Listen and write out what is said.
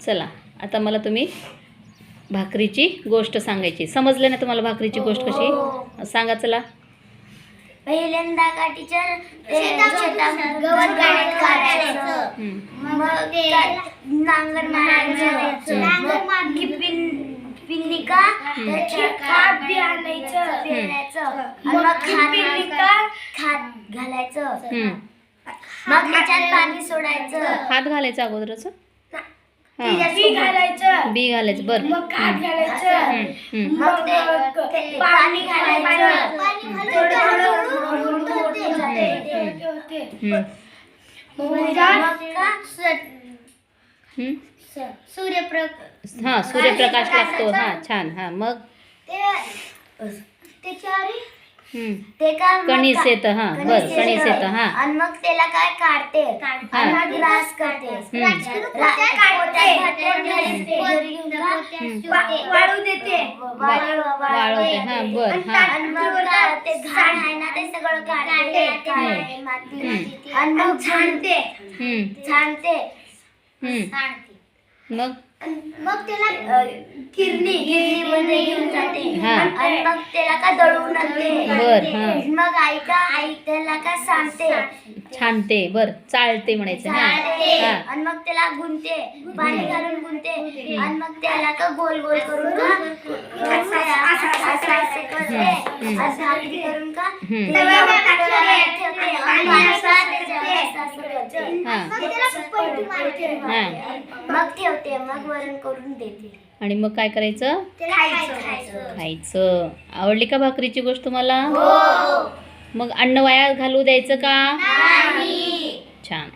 चला आता मला तुम्ही भाकरीची गोष्ट सांगायची. समजलं ना तुम्हाला भाकरीची गोष्ट कशी? सांगा चला. पहिल्यांदा का टीचर नांगर मारायचं. मग की घालायचं. मग त्याच्यात पाणी सोडायचं. हात घालायचा अगोदरच? हां बी घालायचं बी घालायचं बरं मग घालायचं हम्म, हम्म. मग ते ते पाणी घालायचं थोडं थोडं हळूहळू मोठं होते. हम्म. मग का हम्म. सूर्यप्रकाश हां सूर्यप्रकाश लागतो हां छान हां मग ते त्याच्यावर. ते का मग कणीस का- येतं हां बरं कणीस येतं. हां. आणि मग त्याला काय काढते? आणि मग ग्रास करते. रा- पोटात घालते, घरी- घरी घेऊन का वाळू देते. वाळू- वाळवते हां बरं हां. आणि मग का ते घाण आहे ना ते सगळं काढते. काढते, माती आणि मग छानते हम्म. छानते हम्म. मग? मग त्याला किरणी मध्ये घेऊन जाते. हा. आणि मग त्याला का दळून बर, हा. मग आई का आई त्याला का सांगते छानते बरं चालते म्हणायचं हां. हां. आणि मग त्याला गुंते पाणी घालून गुंते आणि मग त्याला का गोल गोल करून का असं असं असं करते. असं भाकरी करून का हम्म. ठेवते आणि असं त्याच्यावर असं असं करते. हां मग त्याला पलटी मारते. हां मग ठेवते मग वरण करून देते. आणि मग काय करायचं? खायचं आवडली का भाकरीची गोष्ट तुम्हाला मग अन्न वाया घालू द्यायचं का? छान.